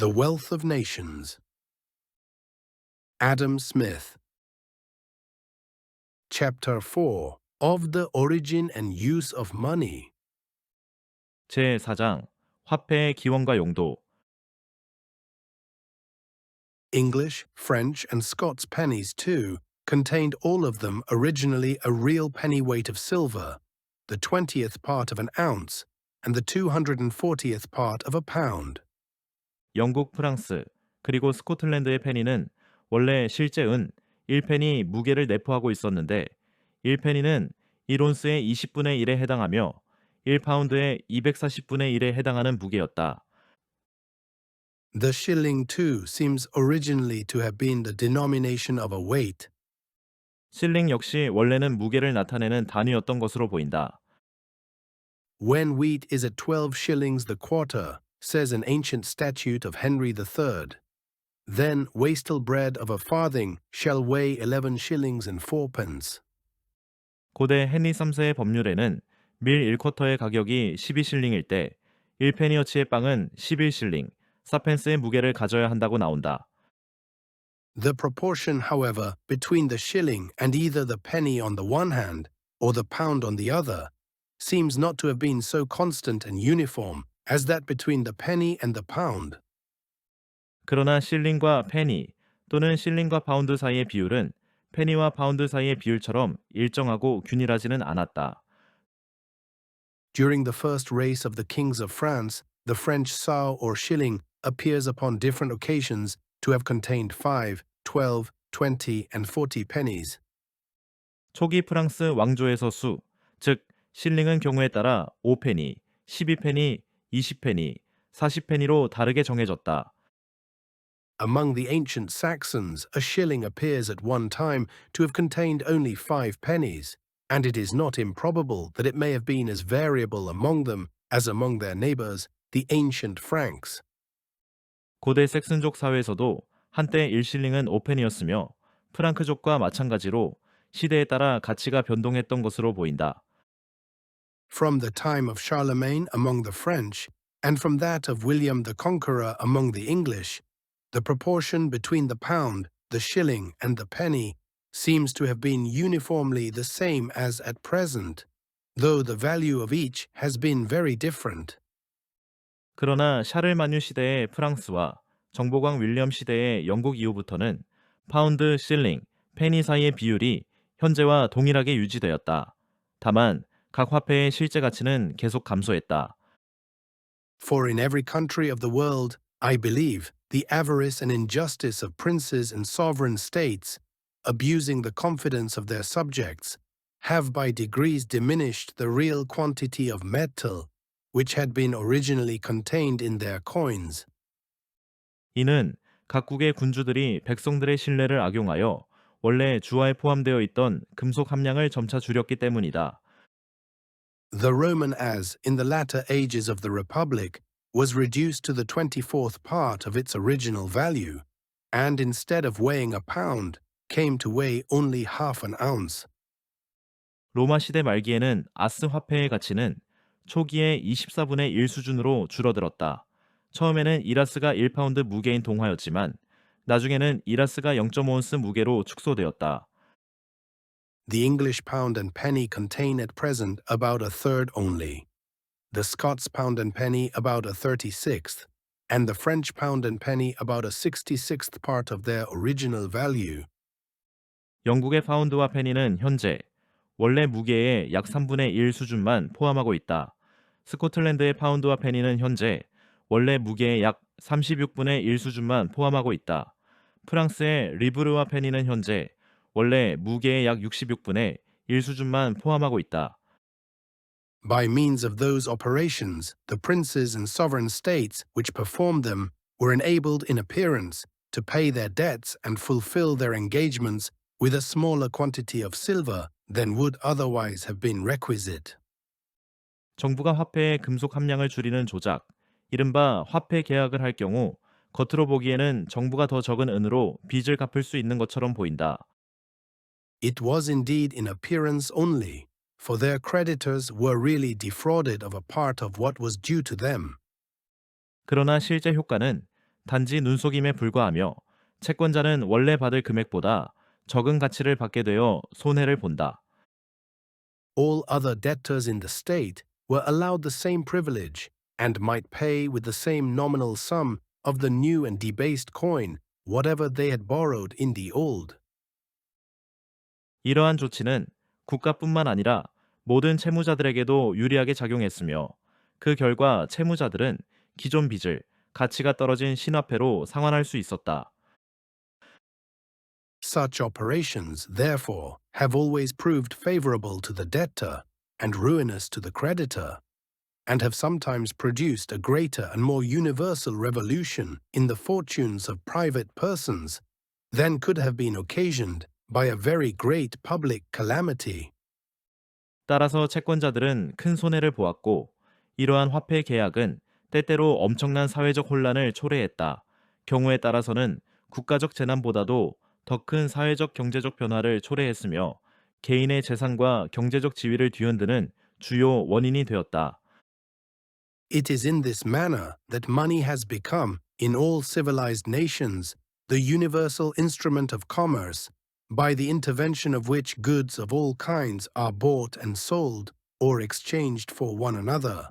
The Wealth of Nations. Adam Smith. Chapter 4 Of the Origin and Use of Money. 제4장 화폐의 기원과 용도 English, French, and Scots pennies, too, contained all of them originally a real pennyweight of silver, the twentieth part of an ounce, and the 240th part of a pound. 영국, 프랑스, 그리고 스코틀랜드의 페니는 원래 실제 은 1페니 무게를 내포하고 있었는데 1페니는 1온스의 20분의 1에 해당하며 1파운드의 240분의 1에 해당하는 무게였다. The shilling, too, seems originally to have been the denomination of a weight. 실링 역시 원래는 무게를 나타내는 단위였던 것으로 보인다. When wheat is at 12 shillings the quarter, says an ancient statute of Henry III, then wastel bread of a farthing shall weigh 11 shillings and fourpence. 고대 헨리 3세의 법률에는 밀 1쿼터의 가격이 12실링일 때 1페니어치의 빵은 11실링, 4펜스의 무게를 가져야 한다고 나온다. The proportion, however, between the shilling and either the penny on the one hand or the pound on the other seems not to have been so constant and uniform as that between the penny and the pound. 그러나 실링과 페니 또는 실링과 파운드 사이의 비율은 페니와 파운드 사이의 비율처럼 일정하고 균일하지는 않았다. During the first race of the kings of France, the French sou or shilling appears upon different occasions to have contained 5, 12, 20, and 40 pennies. 초기 프랑스 왕조에서 수, 즉 실링은 경우에 따라 5페니, 12페니, 20페니, 40페니로 다르게 정해졌다. Among the ancient Saxons, a shilling appears at one time to have contained only five pennies, and it is not improbable that it may have been as variable among them as among their neighbours, the ancient Franks. 고대 섹슨족 사회에서도 한때 1실링은 5페니였으며 프랑크족과 마찬가지로 시대에 따라 가치가 변동했던 것으로 보인다. From the time of Charlemagne among the French, and from that of William the Conqueror among the English, the proportion between the pound, the shilling, and the penny seems to have been uniformly the same as at present, though the value of each has been very different. 그러나 샤를마뉴 시대의 프랑스와 정보광 윌리엄 시대의 영국 이후부터는 파운드, 실링, 페니 사이의 비율이 현재와 동일하게 유지되었다. 다만 각 화폐의 실제 가치는 계속 감소했다. For in every country of the world, I believe, the avarice and injustice of princes and sovereign states, abusing the confidence of their subjects, have by degrees diminished the real quantity of metal which had been originally contained in their coins. 이는 각국의 군주들이 백성들의 신뢰를 악용하여 원래 주화에 포함되어 있던 금속 함량을 점차 줄였기 때문이다. The Roman as, in the latter ages of the Republic, was reduced to the 24th part of its original value, and instead of weighing a pound, came to weigh only half an ounce. 로마 시대 말기에는 아스 화폐의 가치는 초기에 24분의 1 수준으로 줄어들었다. 처음에는 이라스가 1파운드 무게인 동화였지만 나중에는 이라스가 0.5온스 무게로 축소되었다. The English pound and penny contain at present about a third only, the Scots pound and penny about a 36th, and the French pound and penny about a 66th part of their original value. 영국의 파운드와 페니는 현재 원래 무게의 약 3분의 1 수준만 포함하고 있다. 스코틀랜드의 파운드와 페니는 현재 원래 무게의 약 36분의 1 수준만 포함하고 있다. 프랑스의 리브르와 페니는 현재 원래 무게의 약 66분의 1 수준만 포함하고 있다. By means of those operations, the princes and sovereign states which performed them were enabled in appearance to pay their debts and fulfill their engagements with a smaller quantity of silver than would otherwise have been requisite. 정부가 화폐의 금속 함량을 줄이는 조작, 이른바 화폐 계약을 할 경우 겉으로 보기에는 정부가 더 적은 은으로 빚을 갚을 수 있는 것처럼 보인다. It was indeed in appearance only, for their creditors were really defrauded of a part of what was due to them. 그러나 실제 효과는 단지 눈속임에 불과하며 채권자는 원래 받을 금액보다 적은 가치를 받게 되어 손해를 본다. All other debtors in the state were allowed the same privilege and might pay with the same nominal sum of the new and debased coin whatever they had borrowed in the old. 이러한 조치는 국가뿐만 아니라 모든 채무자들에게도 유리하게 작용했으며 그 결과 채무자들은 기존 빚을 가치가 떨어진 신화폐로 상환할 수 있었다. Such operations, therefore, have always proved favorable to the debtor and ruinous to the creditor, and have sometimes produced a greater and more universal revolution in the fortunes of private persons than could have been occasioned by a very great public calamity. 따라서 채권자들은 큰 손해를 보았고 이러한 화폐 계약은 때때로 엄청난 사회적 혼란을 초래했다. 경우에 따라서는 국가적 재난보다도 더 큰 사회적 경제적 변화를 초래했으며 개인의 재산과 경제적 지위를 뒤흔드는 주요 원인이 되었다. It is in this manner that money has become, in all civilized nations, the universal instrument of commerce, by the intervention of which goods of all kinds are bought and sold or exchanged for one another.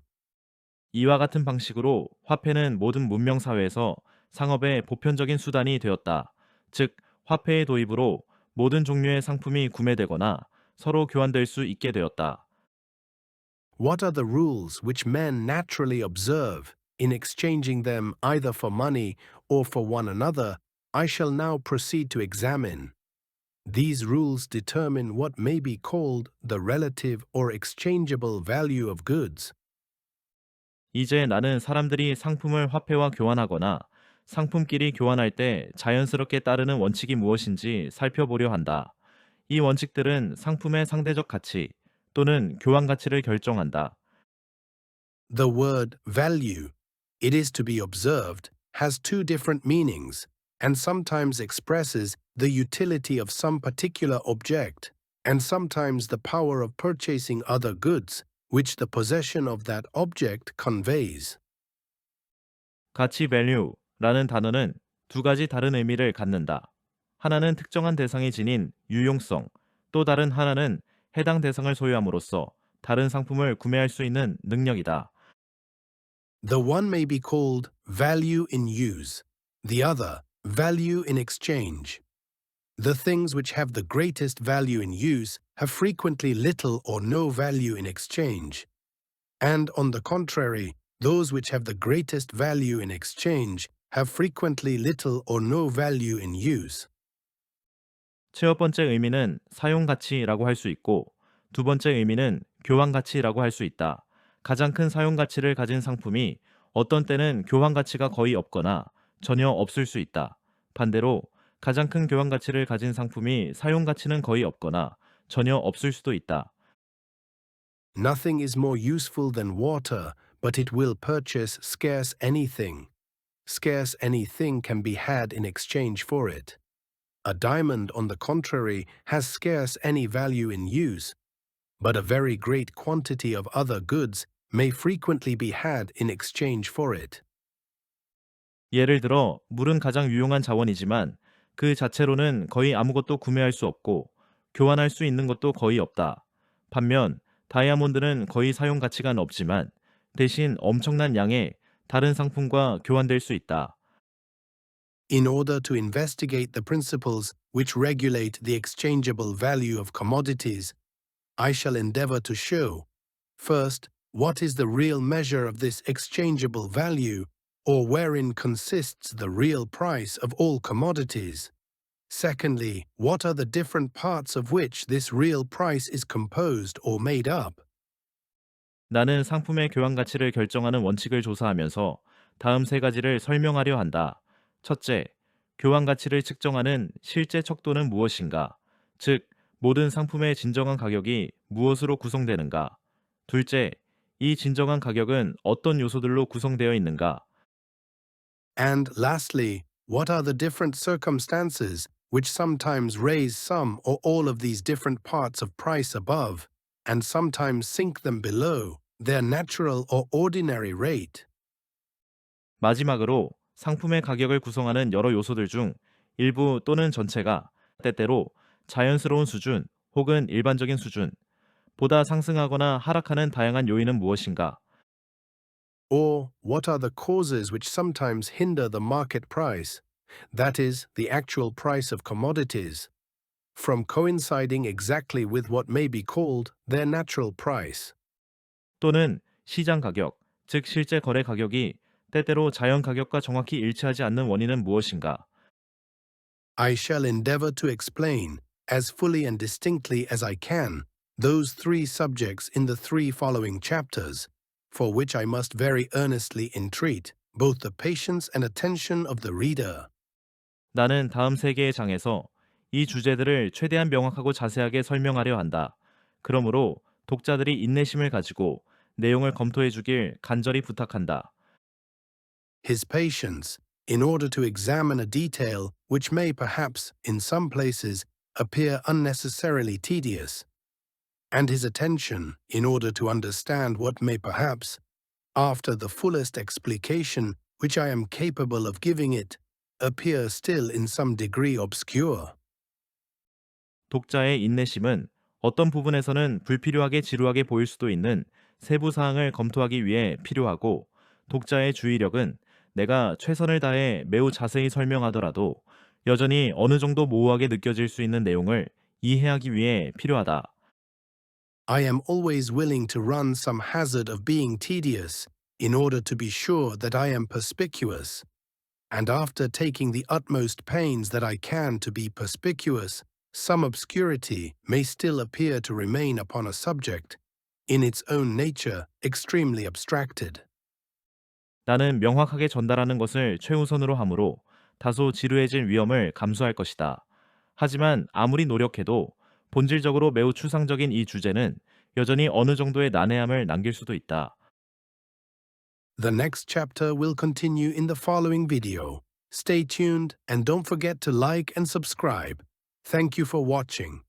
이와 같은 방식으로 화폐는 모든 문명 사회에서 상업의 보편적인 수단이 되었다. 즉, 화폐의 도입으로 모든 종류의 상품이 구매되거나 서로 교환될 수 있게 되었다. What are the rules which men naturally observe in exchanging them either for money or for one another? I shall now proceed to examine. These rules determine what may be called the relative or exchangeable value of goods. 이제 나는 사람들이 상품을 화폐와 교환하거나 상품끼리 교환할 때 자연스럽게 따르는 원칙이 무엇인지 살펴보려 한다. 이 원칙들은 상품의 상대적 가치 또는 교환 가치를 결정한다. The word value, it is to be observed, has two different meanings and sometimes expresses the utility of some particular object and sometimes the power of purchasing other goods which the possession of that object conveys. 가치 value라는 단어는 두 가지 다른 의미를 갖는다. 하나는 특정한 대상이 지닌 유용성, 또 다른 하나는 해당 대상을 소유함으로써 다른 상품을 구매할 수 있는 능력이다. The one may be called value in use, the other value in exchange. The things which have the greatest value in use have frequently little or no value in exchange. And on the contrary, those which have the greatest value in exchange have frequently little or no value in use. 첫 번째 의미는 사용 가치라고 할 수 있고 두 번째 의미는 교환 가치라고 할 수 있다. 가장 큰 사용 가치를 가진 상품이 어떤 때는 교환 가치가 거의 없거나 전혀 없을 수 있다. 반대로 가장 큰 교환 가치를 가진 상품이 사용 가치는 거의 없거나 전혀 없을 수도 있다. Nothing is more useful than water, but it will purchase scarce anything. Scarce anything can be had in exchange for it. A diamond, on the contrary, has scarce any value in use, but a very great quantity of other goods may frequently be had in exchange for it. 예를 들어 물은 가장 유용한 자원이지만 그 자체로는 거의 아무것도 구매할 수 없고 교환할 수 있는 것도 거의 없다. 반면 다이아몬드는 거의 사용 가치가 없지만 대신 엄청난 양의 다른 상품과 교환될 수 있다. In order to investigate the principles which regulate the exchangeable value of commodities, I shall endeavor to show, first, what is the real measure of this exchangeable value, or wherein consists the real price of all commodities. Secondly, what are the different parts of which this real price is composed or made up? 나는 상품의 교환 가치를 결정하는 원칙을 조사하면서 다음 세 가지를 설명하려 한다. 첫째, 교환 가치를 측정하는 실제 척도는 무엇인가? 즉, 모든 상품의 진정한 가격이 무엇으로 구성되는가? 둘째, 이 진정한 가격은 어떤 요소들로 구성되어 있는가? And lastly, what are the different circumstances which sometimes raise some or all of these different parts of price above, and sometimes sink them below their natural or ordinary rate? 마지막으로 상품의 가격을 구성하는 여러 요소들 중 일부 또는 전체가 때때로 자연스러운 수준 혹은 일반적인 수준, 보다 상승하거나 하락하는 다양한 요인은 무엇인가? Or, what are the causes which sometimes hinder the market price, that is, the actual price of commodities, from coinciding exactly with what may be called their natural price? 또는 시장 가격, 즉 실제 거래 가격이 때때로 자연 가격과 정확히 일치하지 않는 원인은 무엇인가? I shall endeavor to explain, as fully and distinctly as I can, those three subjects in the three following chapters, for which I must very earnestly entreat both the patience and attention of the reader. 나는 다음 세 개의 장에서 이 주제들을 최대한 명확하고 자세하게 설명하려 한다. 그러므로 독자들이 인내심을 가지고 내용을 검토해 주길 간절히 부탁한다. his patience, in order to examine a detail which may perhaps, in some places, appear unnecessarily tedious, and his attention, in order to understand what may perhaps, after the fullest explication which I am capable of giving it, appear still in some degree obscure. 독자의 인내심은 어떤 부분에서는 불필요하게 지루하게 보일 수도 있는 세부 사항을 검토하기 위해 필요하고 독자의 주의력은 내가 최선을 다해 매우 자세히 설명하더라도 여전히 어느 정도 모호하게 느껴질 수 있는 내용을 이해하기 위해 필요하다. I am always willing to run some hazard of being tedious in order to be sure that I am perspicuous. And after taking the utmost pains that I can to be perspicuous, some obscurity may still appear to remain upon a subject, in its own nature extremely abstracted. 나는 명확하게 전달하는 것을 최우선으로 하므로 다소 지루해질 위험을 감수할 것이다. 하지만 아무리 노력해도 본질적으로 매우 추상적인 이 주제는 여전히 어느 정도의 난해함을 남길 수도 있다. The next chapter will continue in the following video. Stay tuned and don't forget to like and subscribe. Thank you for watching.